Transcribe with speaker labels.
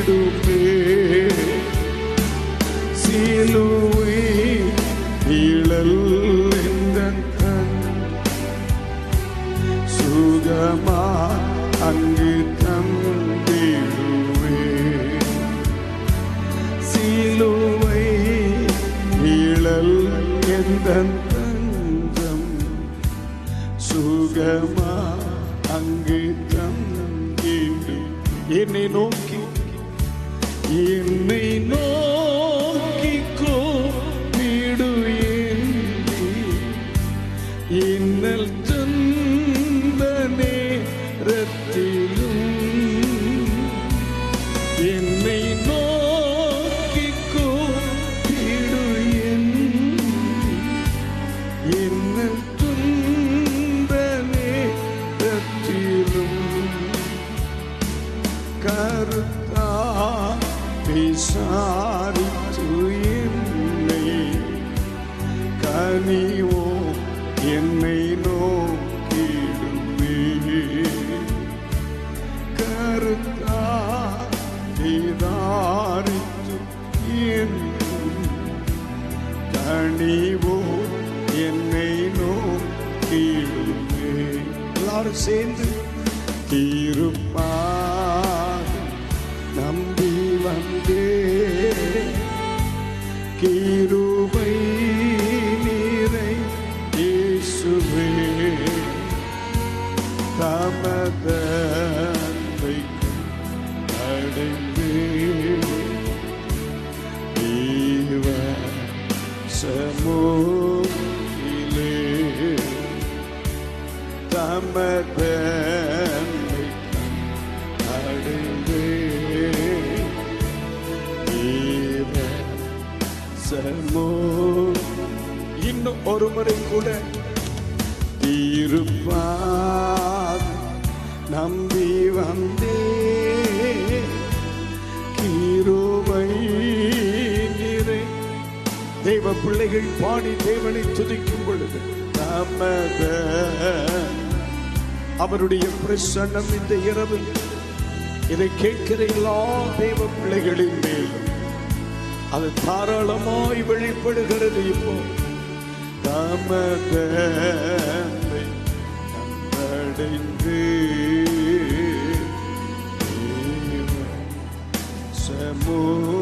Speaker 1: விடுமே சிலுவை இழல் இந்த கண் சுகமா அங்கு தந்திடுவே சிலுவை இழல் எந்த தஞ்சம் சுகமா அங்கு தந்திடும் என்னை நோக்கி என்னை நோக்கி கூப்பிடு இன்னல் துன்ப நேரத்திலும் என்னை விசாரித்து என்னை கனிவோ என்னை நோக்கிடுமே. கருத்தா விதாரித்து என்னை கனிவோ என்னை நோக்கிடுமே எல்லாரும் சேர்ந்து தீருப்பாக வந்தே. கிருபை நீரை இயேசுவே. தமதந்தை அடைந்தே. தேவ சமூகிலே அடைந்தே. சமூ இன்னும் ஒரு முறை கூட தீருப்பார். நம்பி வந்தே கீரோவை தெய்வ பிள்ளைகள் பாடி தேவனை துதிக்கும் பொழுது தமத அவருடைய பிரசன்னம் இந்த இரவு இதை கேட்கிற எல்லா தெய்வ பிள்ளைகளின் மேலும் அது தாராளமாய் வெளிப்படுகிறது இப்போ. தமதன்மை கண்டடைந்து சமூக